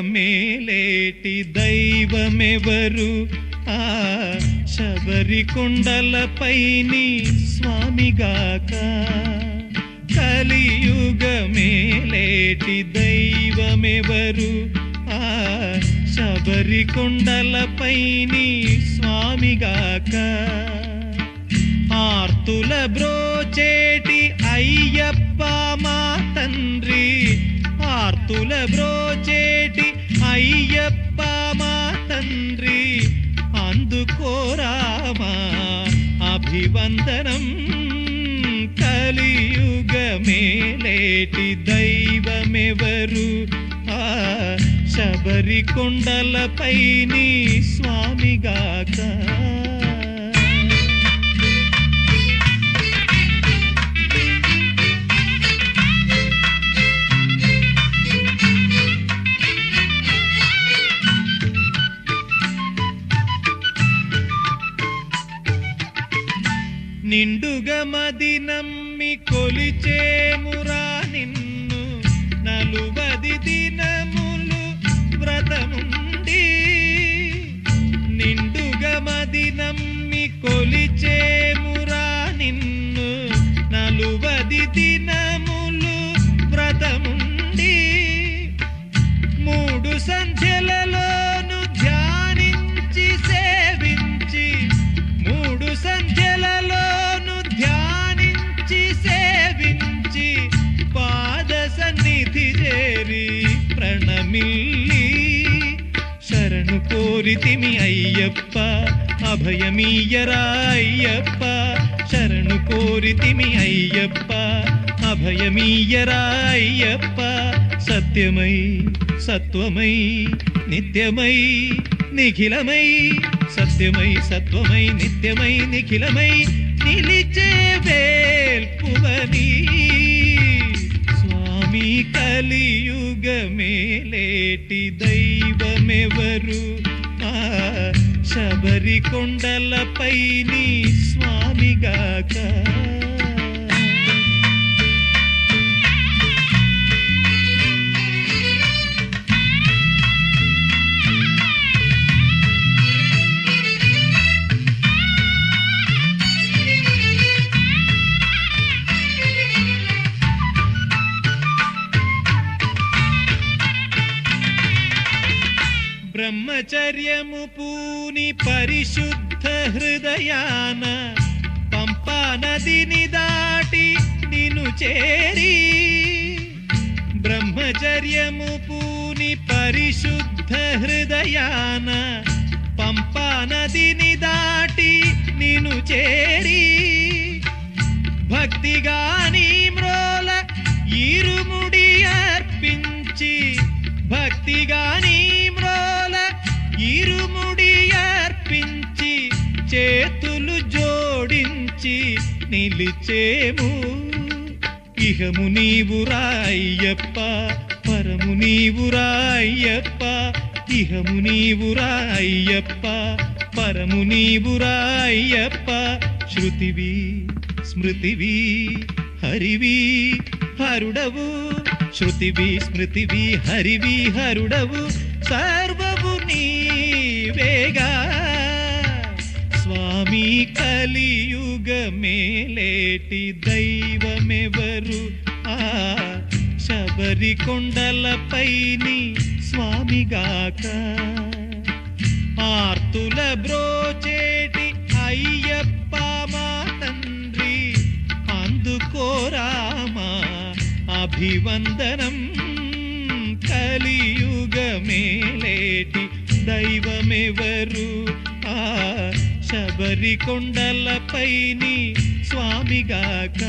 మేలేటి దైవమెవరు? ఆ శబరి కొండలపైని స్వామిగాక. కలియుగ మేలేటి దైవమెవరు? ఆ శబరి కొండలపైని స్వామిగాక. ఆర్తుల బ్రోచేటి అయ్యప్ప మా తండ్రి. ఆర్తుల బ్రో అయ్యప్ప మా తండ్రి అందుకోరామా అభివందనం కలియుగమేలేటి దైవమెవరు? ఆ శబరి కొండలపైని స్వామిగాక నిండుగా మది నమ్మి కొలిచేమురా నిన్ను. నలువది దినములు వ్రతముండి. నిండుగా మది నమ్మి కొలిచేమురా నిన్ను. నలువది ప్రణమిల్లి శరణు కోరితిమి అయ్యప్ప అభయమీయరా అయ్యప్ప శరణు కోరితిమి అయ్యప్ప అభయమీయరా అయ్యప్ప సత్యమై సత్వమై నిత్యమై నిఖిలమై సత్యమై సత్వమై నిత్యమై నిఖిలమై నిలిచే వేల్పువని స్వామి కలియు కలియుగమేలేటి దైవమెవరు? ఆ శబరి కొండలపై నీ స్వామిగాక బ్రహ్మచర్యము పూని పరిశుద్ధ హృదయాన పంపా నదిని దాటి నిను చేరి. బ్రహ్మచర్యము పూని పరిశుద్ధ హృదయాన పంపా నదిని దాటి నిను చేరి. భక్తిగా నిలిచేవు. ఇహము నీవు రాయ్యప్ప పరము నీవు రాయ్యప్ప ఇహము నీవు రాయ్యప్ప పరము నీవు రాయ్యప్ప శృతివి స్మృతివి హరివి హరుడవు. శృతివి స్మృతివి హరివి హరుడవు. సర్వవు నీవేగా. స్వామి కలియు మేలేటి దైవమెవరు? ఆ శబరి కొండలపైని స్వామిగాక. ఆర్తుల బ్రోచేటి అయ్యప్ప మా తండ్రి అందుకోరామా అభివందనం కలియుగమేలేటి దైవమెవరు? ఆ శబరి కొండలపైని స్వామిగాక.